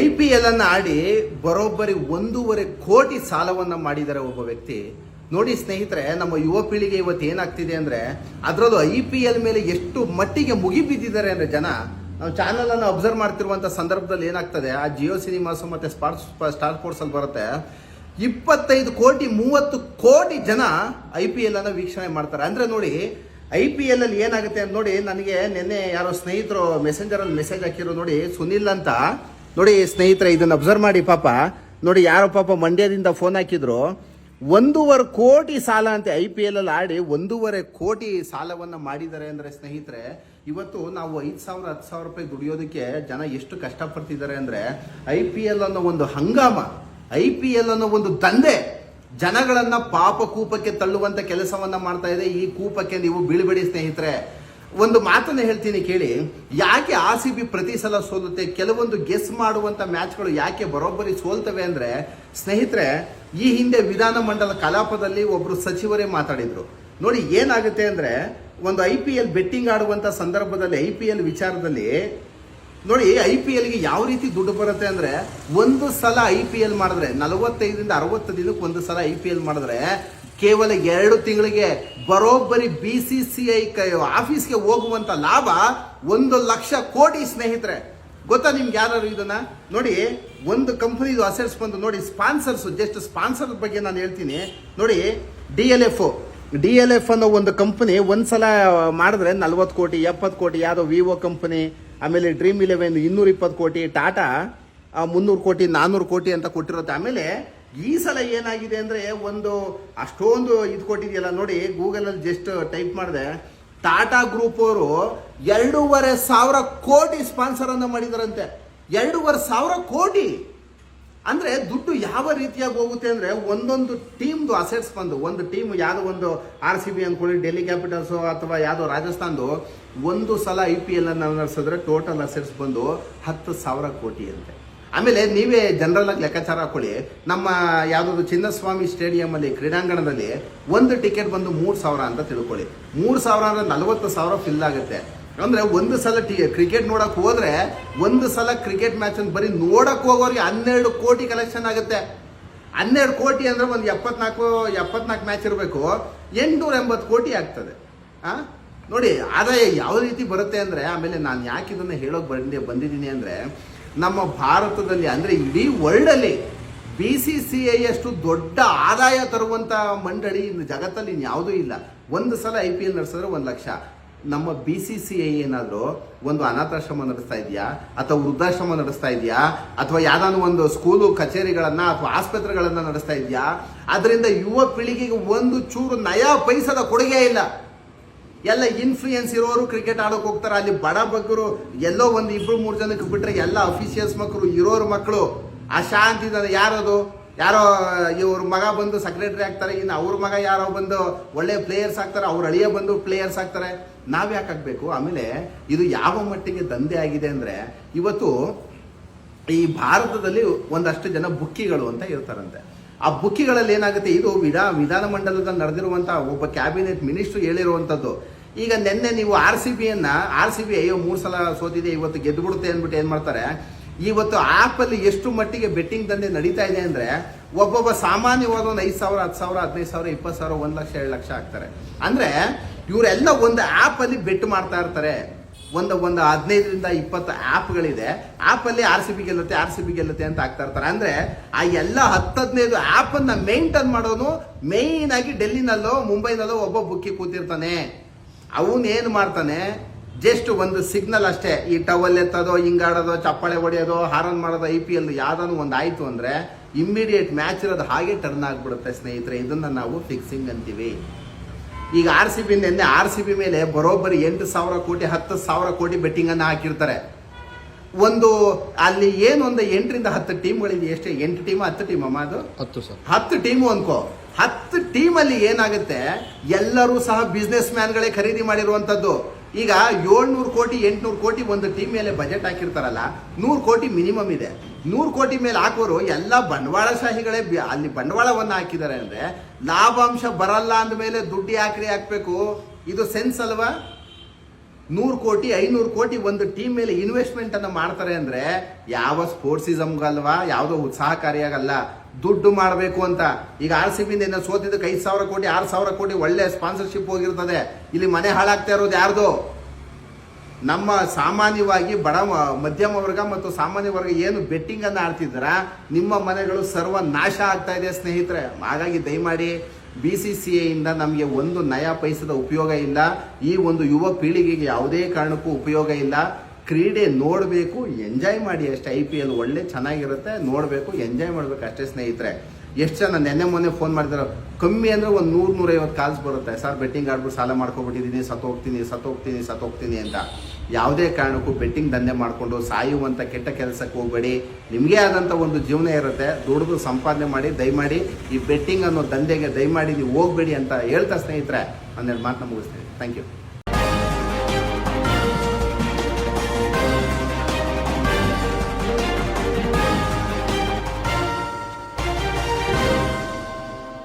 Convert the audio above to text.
I P L ಅನ್ನ ಆಡಿ ಬರೋಬ್ಬರಿ ಒಂದೂವರೆ ಕೋಟಿ ಸಾಲವನ್ನ ಮಾಡಿದ್ದಾರೆ ಒಬ್ಬ ವ್ಯಕ್ತಿ. ನೋಡಿ ಸ್ನೇಹಿತರೆ, ನಮ್ಮ ಯುವ ಪೀಳಿಗೆ ಇವತ್ತು ಏನಾಗ್ತಿದೆ ಅಂದ್ರೆ, ಅದರಲ್ಲೂ ಐ ಪಿ ಎಲ್ ಮೇಲೆ ಎಷ್ಟು ಮಟ್ಟಿಗೆ ಮುಗಿಬಿದ್ದಿದ್ದಾರೆ ಅಂದ್ರೆ ಜನ, ನಾವು ಚಾನಲ್ ಅನ್ನು ಅಬ್ಸರ್ವ್ ಮಾಡ್ತಿರುವಂತ ಸಂದರ್ಭದಲ್ಲಿ ಏನಾಗ್ತದೆ, ಆ ಜಿಯೋ ಸಿನಿಮಾಸ್ ಮತ್ತೆ ಸ್ಪಾರ್ಟ್ಸ್, ಸ್ಟಾರ್ ಸ್ಪೋರ್ಟ್ಸ್ ಅಲ್ಲಿ ಬರುತ್ತೆ. ಇಪ್ಪತ್ತೈದು ಕೋಟಿ, ಮೂವತ್ತು ಕೋಟಿ ಜನ ಐ ಪಿ ಎಲ್ ಅನ್ನ ವೀಕ್ಷಣೆ ಮಾಡ್ತಾರೆ. ಅಂದ್ರೆ ನೋಡಿ, ಐ ಪಿ ಎಲ್ ಅಲ್ಲಿ ಏನಾಗುತ್ತೆ ಅಂತ ನೋಡಿ, ನನಗೆ ನಿನ್ನೆ ಯಾರೋ ಸ್ನೇಹಿತರು ಮೆಸೆಂಜರ್ ಅಲ್ಲಿ ಮೆಸೇಜ್ ಹಾಕಿರೋ ನೋಡಿ, ಸುನಿಲ್ ಅಂತ. ನೋಡಿ ಸ್ನೇಹಿತರೆ, ಇದನ್ನು ಅಬ್ಸರ್ವ್ ಮಾಡಿ ಪಾಪ. ನೋಡಿ ಯಾರೋ ಪಾಪ ಮಂಡ್ಯದಿಂದ ಫೋನ್ ಹಾಕಿದ್ರು, ಒಂದೂವರೆ ಕೋಟಿ ಸಾಲ ಅಂತೆ ಐ ಪಿ ಎಲ್ ಅಲ್ಲಿ ಆಡಿ ಒಂದೂವರೆ ಕೋಟಿ ಸಾಲವನ್ನ ಮಾಡಿದ್ದಾರೆ ಅಂದ್ರೆ ಸ್ನೇಹಿತರೆ, ಇವತ್ತು ನಾವು ಐದು ಸಾವಿರ, ಹತ್ತು ಸಾವಿರ ರೂಪಾಯಿ ದುಡಿಯೋದಕ್ಕೆ ಜನ ಎಷ್ಟು ಕಷ್ಟಪಡ್ತಿದ್ದಾರೆ ಅಂದ್ರೆ ಐ ಪಿ ಎಲ್ ಅನ್ನೋ ಒಂದು ಹಂಗಾಮ ಐ ಪಿ ಎಲ್ ಅನ್ನೋ ಒಂದು ದಂಧೆ ಜನಗಳನ್ನ ಪಾಪ ಕೂಪಕ್ಕೆ ತಳ್ಳುವಂತ ಕೆಲಸವನ್ನ ಮಾಡ್ತಾ ಇದೆ. ಈ ಕೂಪಕ್ಕೆ ನೀವು ಬೀಳ್ಬೇಡಿ ಸ್ನೇಹಿತರೆ. ಒಂದು ಮಾತನ್ನ ಹೇಳ್ತೀನಿ ಕೇಳಿ. ಯಾಕೆ ಆರ್ ಸಿ ಬಿ ಪ್ರತಿ ಸಲ ಸೋಲುತ್ತೆ? ಕೆಲವೊಂದು ಗೆಸ್ ಮಾಡುವಂತ ಮ್ಯಾಚ್ಗಳು ಯಾಕೆ ಬರೋಬ್ಬರಿ ಸೋಲ್ತವೆ ಅಂದ್ರೆ, ಸ್ನೇಹಿತರೆ, ಈ ಹಿಂದೆ ವಿಧಾನ ಮಂಡಲ ಕಲಾಪದಲ್ಲಿ ಒಬ್ಬರು ಸಚಿವರೇ ಮಾತಾಡಿದ್ರು. ನೋಡಿ, ಏನಾಗುತ್ತೆ ಅಂದ್ರೆ, ಒಂದು ಐ ಪಿ ಎಲ್ ಬೆಟ್ಟಿಂಗ್ ಆಡುವಂತ ಸಂದರ್ಭದಲ್ಲಿ, ಐ ಪಿ ಎಲ್ ವಿಚಾರದಲ್ಲಿ ನೋಡಿ ಐ ಪಿ ಎಲ್ಗೆ ಯಾವ ರೀತಿ ದುಡ್ಡು ಬರುತ್ತೆ ಅಂದ್ರೆ ಒಂದು ಸಲ ಐ ಪಿ ಎಲ್ ಮಾಡಿದ್ರೆ, ನಲವತ್ತೈದರಿಂದ ಅರವತ್ತು ದಿನಕ್ಕೆ ಒಂದು ಸಲ ಐ ಪಿ ಎಲ್ ಮಾಡಿದ್ರೆ, ಕೇವಲ ಎರಡು ತಿಂಗಳಿಗೆ ಬರೋಬ್ಬರಿ ಬಿ ಸಿ ಸಿ ಐ ಆಫೀಸ್ಗೆ ಹೋಗುವಂತ ಲಾಭ ಒಂದು ಲಕ್ಷ ಕೋಟಿ ಸ್ನೇಹಿತರೆ. ಗೊತ್ತಾ ನಿಮ್ಗೆ ಯಾರು ಇದನ್ನ? ನೋಡಿ, ಒಂದು ಕಂಪನಿದು ಅಸೆಟ್ಸ್ ಬಂದು ನೋಡಿ ಸ್ಪಾನ್ಸರ್ಸ್ ಜಸ್ಟ್ ಸ್ಪಾನ್ಸರ್ ಬಗ್ಗೆ ನಾನು ಹೇಳ್ತೀನಿ. ನೋಡಿ D L F D L F ಅನ್ನೋ ಒಂದು ಕಂಪನಿ ಒಂದ್ಸಲ ಮಾಡಿದ್ರೆ ನಲ್ವತ್ತು ಕೋಟಿ, ಎಪ್ಪತ್ತು ಕೋಟಿ, ಯಾವುದೋ ವಿವೋ ಕಂಪನಿ ಆಮೇಲೆ ಡ್ರೀಮ್ ಇಲೆವೆನ್ ಇನ್ನೂರ ಇಪ್ಪತ್ತು ಕೋಟಿ ಟಾಟಾ ಮುನ್ನೂರು ಕೋಟಿ, ನಾನ್ನೂರು ಕೋಟಿ ಅಂತ ಕೊಟ್ಟಿರುತ್ತೆ. ಆಮೇಲೆ ಈ ಸಲ ಏನಾಗಿದೆ ಅಂದ್ರೆ ಒಂದು ಅಷ್ಟೊಂದು ಇದು ಕೊಟ್ಟಿದೆಯಲ್ಲ ನೋಡಿ ಗೂಗಲಲ್ಲಿ ಜಸ್ಟ್ ಟೈಪ್ ಮಾಡಿದೆ. ಟಾಟಾ ಗ್ರೂಪ್ ಅವರು ಎರಡೂವರೆ ಸಾವಿರ ಕೋಟಿ ಸ್ಪಾನ್ಸರ್ ಅನ್ನ ಮಾಡಿದಾರಂತೆ. ಎರಡೂವರೆ ಸಾವಿರ ಕೋಟಿ. ಅಂದ್ರೆ ದುಡ್ಡು ಯಾವ ರೀತಿಯಾಗಿ ಹೋಗುತ್ತೆ ಅಂದ್ರೆ ಒಂದೊಂದು ಟೀಮ್ದು ಅಸೆಟ್ಸ್ ಬಂದು, ಒಂದು ಟೀಮ್ ಯಾವುದೋ ಒಂದು ಆರ್ ಸಿ ಬಿ ಅನ್ಕೊಳ್ಳಿ ಡೆಲ್ಲಿ ಕ್ಯಾಪಿಟಲ್ಸ್ ಅಥವಾ ಯಾವುದೋ ರಾಜಸ್ಥಾನ್ದು, ಒಂದು ಸಲ ಐ ಪಿ ಎಲ್ ಅನ್ನ ನಡೆಸಿದ್ರೆ ಟೋಟಲ್ ಅಸೆಟ್ಸ್ ಬಂದು ಹತ್ತು ಸಾವಿರ ಕೋಟಿ ಅಂತೆ. ಆಮೇಲೆ ನೀವೇ ಆಗಿ ಲೆಕ್ಕಾಚಾರ ಹಾಕೊಳ್ಳಿ. ನಮ್ಮ ಯಾವುದಾದ್ರು ಚಿನ್ನಸ್ವಾಮಿ ಸ್ಟೇಡಿಯಂ ಅಲ್ಲಿ, ಕ್ರೀಡಾಂಗಣದಲ್ಲಿ ಒಂದು ಟಿಕೆಟ್ ಬಂದು ಮೂರ್ ಸಾವಿರ ಅಂತ ತಿಳ್ಕೊಳ್ಳಿ. ಮೂರ್ ಸಾವಿರ ಅಂದ್ರೆ ನಲವತ್ತು ಸಾವಿರ ಫಿಲ್ ಆಗುತ್ತೆ. ಅಂದ್ರೆ ಒಂದು ಸಲ ಟಿ ಕ್ರಿಕೆಟ್ ನೋಡಕ್ ಹೋದ್ರೆ ಒಂದು ಸಲ ಕ್ರಿಕೆಟ್ ಮ್ಯಾಚ್ ಅನ್ನು ಬರೀ ನೋಡಕ್ ಹೋಗೋರಿಗೆ ಹನ್ನೆರಡು ಕೋಟಿ ಕಲೆಕ್ಷನ್ ಆಗುತ್ತೆ. ಹನ್ನೆರಡು ಕೋಟಿ ಅಂದ್ರೆ ಒಂದು ಎಪ್ಪತ್ನಾಲ್ಕು ಎಪ್ಪತ್ನಾಲ್ಕು ಮ್ಯಾಚ್ ಇರಬೇಕು. ಎಂಟುನೂರ ಎಂಬತ್ತು ಕೋಟಿ ಆಗ್ತದೆ. ಆ? ನೋಡಿ, ಆದಾಯ ಯಾವ ರೀತಿ ಬರುತ್ತೆ ಅಂದ್ರೆ, ಆಮೇಲೆ ನಾನು ಯಾಕೆ ಇದನ್ನ ಹೇಳೋಕ್ ಬಂದೆ ಬಂದಿದ್ದೀನಿ ಅಂದ್ರೆ, ನಮ್ಮ ಭಾರತದಲ್ಲಿ ಅಂದ್ರೆ ಇಡೀ ವರ್ಲ್ಡ್ ಅಲ್ಲಿ ಬಿ ಸಿ ಸಿ ಐ ಅಷ್ಟು ದೊಡ್ಡ ಆದಾಯ ತರುವಂತ ಮಂಡಳಿ ಇನ್ನು ಜಗತ್ತಲ್ಲಿ ಇನ್ಯಾವುದೂ ಇಲ್ಲ. ಒಂದು ಸಲ ಐ ಪಿ ಎಲ್ ನಡೆಸಿದ್ರೆ ಒಂದು ಲಕ್ಷ. ನಮ್ಮ ಬಿ ಸಿ ಸಿ ಐ ಏನಾದರೂ ಒಂದು ಅನಾಥಾಶ್ರಮ ನಡೆಸ್ತಾ ಇದೆಯಾ? ಅಥವಾ ವೃದ್ಧಾಶ್ರಮ ನಡೆಸ್ತಾ ಇದೆಯಾ? ಅಥವಾ ಯಾವ್ದಾದ್ರು ಒಂದು ಸ್ಕೂಲು ಕಚೇರಿಗಳನ್ನು ಅಥವಾ ಆಸ್ಪತ್ರೆಗಳನ್ನು ನಡೆಸ್ತಾ ಇದೆಯಾ? ಅದರಿಂದ ಯುವ ಪೀಳಿಗೆಗೆ ಒಂದು ಚೂರು ನಯ ಪೈಸದ ಕೊಡುಗೆ ಇಲ್ಲ. ಎಲ್ಲ ಇನ್ಫ್ಲೂಯೆನ್ಸ್ ಇರೋರು ಕ್ರಿಕೆಟ್ ಆಡೋಕೆ ಹೋಗ್ತಾರೆ. ಅಲ್ಲಿ ಬಡ ಬಗ್ಗರು ಎಲ್ಲೋ ಒಂದು ಇಬ್ಬರು ಮೂರು ಜನಕ್ಕೆ ಬಿಟ್ಟರೆ ಎಲ್ಲ ಅಫಿಷಿಯಲ್ಸ್ ಮಕ್ಕಳು ಇರೋರು ಮಕ್ಕಳು. ಆ ಶಾಂತಿ ಯಾರದು? ಯಾರೋ, ಇವ್ರ ಮಗ ಬಂದು ಸೆಕ್ರೆಟರಿ ಆಗ್ತಾರೆ. ಇನ್ನು ಅವ್ರ ಮಗ ಯಾರೋ ಬಂದು ಒಳ್ಳೆ ಪ್ಲೇಯರ್ಸ್ ಆಗ್ತಾರೆ. ಅವ್ರ ಅಳಿಯ ಬಂದು ಪ್ಲೇಯರ್ಸ್ ಆಗ್ತಾರೆ. ನಾವ್ ಯಾಕೆ ಆಗ್ಬೇಕು ಆಮೇಲೆ ಇದು ಯಾವ ಮಟ್ಟಿಗೆ ದಂಧೆ ಆಗಿದೆ ಅಂದ್ರೆ ಇವತ್ತು ಈ ಭಾರತದಲ್ಲಿ ಒಂದಷ್ಟು ಜನ ಬುಕ್ಕಿಗಳು ಅಂತ ಇರ್ತಾರಂತೆ. ಆ ಬುಕ್ಕಿಗಳಲ್ಲಿ ಏನಾಗುತ್ತೆ? ಇದು ವಿಧಾ ವಿಧಾನಮಂಡಲದಲ್ಲಿ ನಡೆದಿರುವಂತ ಒಬ್ಬ ಕ್ಯಾಬಿನೆಟ್ ಮಿನಿಸ್ಟರ್ ಹೇಳಿರುವಂಥದ್ದು. ಈಗ ನಿನ್ನೆ ನೀವು ಆರ್ ಸಿ ಬಿಯನ್ನು ಆರ್ ಸಿ ಬಿ ಅಯ್ಯೋ, ಮೂರು ಸಲ ಸೋತಿದೆ, ಇವತ್ತು ಗೆದ್ದುಬಿಡುತ್ತೆ ಅಂದ್ಬಿಟ್ಟು ಏನು ಮಾಡ್ತಾರೆ? ಇವತ್ತು ಆಪ್ ಅಲ್ಲಿ ಎಷ್ಟು ಮಟ್ಟಿಗೆ ಬೆಟ್ಟಿಂಗ್ ದಂಧೆ ನಡೀತಾ ಇದೆ ಅಂದ್ರೆ ಒಬ್ಬೊಬ್ಬ ಸಾಮಾನ್ಯವಾದ ಒಂದು ಐದು ಸಾವಿರ, ಹತ್ತು ಸಾವಿರ, ಹದಿನೈದು ಸಾವಿರ, ಇಪ್ಪತ್ತು ಸಾವಿರ, ಒಂದು ಲಕ್ಷ, ಎರಡು ಲಕ್ಷ ಆಗ್ತಾರೆ. ಅಂದ್ರೆ ಇವರೆಲ್ಲ ಒಂದು ಆಪ್ ಅಲ್ಲಿ ಬೆಟ್ ಮಾಡ್ತಾ ಇರ್ತಾರೆ. ಒಂದು ಒಂದು ಹದಿನೈದರಿಂದ ಇಪ್ಪತ್ತು ಆ್ಯಪ್ಗಳಿದೆ ಆ್ಯಪಲ್ಲಿ ಆರ್ ಸಿ ಬಿ ಗೆಲ್ಲುತ್ತೆ ಆರ್ ಸಿ ಬಿ ಗೆಲ್ಲುತ್ತೆ ಅಂತ ಆಗ್ತಾ ಇರ್ತಾರೆ. ಅಂದ್ರೆ ಆ ಎಲ್ಲ ಹತ್ತು ಹದಿನೈದು ಆ್ಯಪನ್ನು ಮೇಂಟೈನ್ ಮಾಡೋನು ಮೇಯ್ನ್ ಆಗಿ ಡೆಲ್ಲಿನಲ್ಲೋ, ಮುಂಬೈನಲ್ಲೋ ಒಬ್ಬ ಬುಕ್ಕಿ ಕೂತಿರ್ತಾನೆ. ಅವನ್ ಏನು ಮಾಡ್ತಾನೆ? ಜಸ್ಟ್ ಒಂದು ಸಿಗ್ನಲ್ ಅಷ್ಟೇ. ಈ ಟವಲ್ ಎತ್ತೋದೋ, ಹಿಂಗಾಡೋದೋ, ಚಪ್ಪಾಳೆ ಹೊಡೆಯೋದು, ಹಾರನ್ ಮಾಡೋದು ಐ ಪಿ ಎಲ್ ಯಾವ್ದಾನು ಒಂದು ಆಯ್ತು ಅಂದ್ರೆ ಇಮ್ಮಿಡಿಯೇಟ್ ಮ್ಯಾಚ್ ಇರೋದು ಹಾಗೆ ಟರ್ನ್ ಆಗ್ಬಿಡುತ್ತೆ ಸ್ನೇಹಿತರೆ. ಇದನ್ನ ನಾವು ಫಿಕ್ಸಿಂಗ್ ಅಂತೀವಿ. ಈಗ ಆರ್ ಸಿ ಬಿ ನಿನ್ನೆ ಆರ್ ಸಿ ಬಿ ಮೇಲೆ ಬರೋಬ್ಬರಿ ಎಂಟು ಸಾವಿರ ಕೋಟಿ ಹತ್ತು ಸಾವಿರ ಕೋಟಿ ಬೆಟ್ಟಿಂಗ್ ಅನ್ನ ಹಾಕಿರ್ತಾರೆ. ಒಂದು ಅಲ್ಲಿ ಏನು ಒಂದು ಎಂಟರಿಂದ ಹತ್ತು ಟೀಮ್ಗಳಿದೆ ಎಷ್ಟೇ ಎಂಟು ಟೀಮ್ ಹತ್ತು ಟೀಮ್ ಅಮ್ಮ ಅದು? ಹತ್ತು ಸರ್. ಹತ್ತು ಟೀಮು ಅನ್ಕೋ. ಹತ್ತು ಟೀಮಲ್ಲಿ ಏನಾಗುತ್ತೆ? ಎಲ್ಲರೂ ಸಹ ಬಿಸ್ನೆಸ್ ಮ್ಯಾನ್ಗಳೇ ಖರೀದಿ ಮಾಡಿರುವಂತದ್ದು ಈಗ ಏಳ್ನೂರು ಕೋಟಿ, ಎಂಟ್ನೂರು ಕೋಟಿ ಒಂದು ಟೀಮ್ ಮೇಲೆ ಬಜೆಟ್ ಹಾಕಿರ್ತಾರಲ್ಲ, ನೂರು ಕೋಟಿ ಮಿನಿಮಮ್ ಇದೆ. ನೂರು ಕೋಟಿ ಮೇಲೆ ಹಾಕೋರು ಎಲ್ಲ ಬಂಡವಾಳಶಾಹಿಗಳೇ ಅಲ್ಲಿ ಬಂಡವಾಳವನ್ನು ಹಾಕಿದ್ದಾರೆ ಅಂದ್ರೆ ಲಾಭಾಂಶ ಬರಲ್ಲ ಅಂದ ಮೇಲೆ ದುಡ್ಡು ಯಾಕ್ರಿ ಹಾಕಬೇಕು? ಇದು ಸೆನ್ಸ್ ಅಲ್ವಾ? ನೂರು ಕೋಟಿ, ಐನೂರು ಕೋಟಿ ಒಂದು ಟೀಮ್ ಮೇಲೆ ಇನ್ವೆಸ್ಟ್ಮೆಂಟ್ ಅನ್ನ ಮಾಡ್ತಾರೆ ಅಂದ್ರೆ ಯಾವ ಸ್ಪೋರ್ಟ್ಸಿಸಮ್ಗಲ್ವಾ, ಯಾವುದೋ ಉತ್ಸಾಹಕಾರಿಯಾಗಲ್ಲ. ದುಡ್ಡು ಮಾಡಬೇಕು ಅಂತ. ಈಗ ಆರ್ ಸಿ ಬಿಂದ ಸೋತಿದ್ದಕ್ಕೆ ಐದು ಸಾವಿರ ಕೋಟಿ, ಆರು ಸಾವಿರ ಕೋಟಿ ಒಳ್ಳೆ ಸ್ಪಾನ್ಸರ್ಶಿಪ್ ಹೋಗಿರ್ತದೆ. ಇಲ್ಲಿ ಮನೆ ಹಾಳಾಗ್ತಾ ಇರೋದು ಯಾರ್ದು? ನಮ್ಮ ಸಾಮಾನ್ಯವಾಗಿ ಬಡ ಮಧ್ಯಮ ವರ್ಗ ಮತ್ತು ಸಾಮಾನ್ಯ ವರ್ಗ ಏನು ಬೆಟ್ಟಿಂಗ್ ಅನ್ನ ಆಡ್ತಿದ್ರ ನಿಮ್ಮ ಮನೆಗಳು ಸರ್ವ ನಾಶ ಆಗ್ತಾ ಇದೆ ಸ್ನೇಹಿತರೆ. ಹಾಗಾಗಿ ದಯಮಾಡಿ ಬಿ ಸಿ ಸಿ ಇಂದ ನಮಗೆ ಒಂದು ನಯ ಪೈಸದ ಉಪಯೋಗ ಇಲ್ಲ. ಈ ಒಂದು ಯುವ ಪೀಳಿಗೆಗೆ ಯಾವುದೇ ಕಾರಣಕ್ಕೂ ಉಪಯೋಗ ಇಲ್ಲ. ಕ್ರೀಡೆ ನೋಡಬೇಕು, ಎಂಜಾಯ್ ಮಾಡಿ ಅಷ್ಟೇ. ಐ ಪಿ ಎಲ್ ಒಳ್ಳೆ ಚೆನ್ನಾಗಿರುತ್ತೆ, ನೋಡಬೇಕು, ಎಂಜಾಯ್ ಮಾಡಬೇಕು ಅಷ್ಟೇ ಸ್ನೇಹಿತರೆ. ಎಷ್ಟು ಜನ ನೆನ್ನೆ ಮೊನ್ನೆ ಫೋನ್ ಮಾಡಿದಾರೆ, ಕಮ್ಮಿ ಅಂದರೆ ಒಂದು ನೂರು ನೂರೈವತ್ತು ಕಾಲ್ಸ್ ಬರುತ್ತೆ. ಸರ್ ಬೆಟ್ಟಿಂಗ್ ಆಡ್ಬಿಟ್ಟು ಸಾಲ ಮಾಡ್ಕೊಬಿಟ್ಟಿದ್ದೀನಿ, ಸತ್ತೋಗ್ತೀನಿ ಸತ್ತೋಗ್ತೀನಿ ಸತ್ತೋಗ್ತೀನಿ ಅಂತ. ಯಾವುದೇ ಕಾರಣಕ್ಕೂ ಬೆಟ್ಟಿಂಗ್ ದಂಧೆ ಮಾಡಿಕೊಂಡು ಸಾಯುವಂಥ ಕೆಟ್ಟ ಕೆಲಸಕ್ಕೆ ಹೋಗಬೇಡಿ. ನಿಮಗೆ ಆದಂಥ ಒಂದು ಜೀವನ ಇರುತ್ತೆ. ದುಡಿದು ಸಂಪಾದನೆ ಮಾಡಿ, ದಯಮಾಡಿ ಈ ಬೆಟ್ಟಿಂಗ್ ಅನ್ನೋ ದಂಧೆಗೆ ದಯಮಾಡಿ ನೀವು ಹೋಗಬೇಡಿ ಅಂತ ಹೇಳ್ತಾ ಸ್ನೇಹಿತರೆ. ಹನ್ನೆರಡು ಮಾತನ್ನ ಮುಗಿಸ್ತೀನಿ. Thank you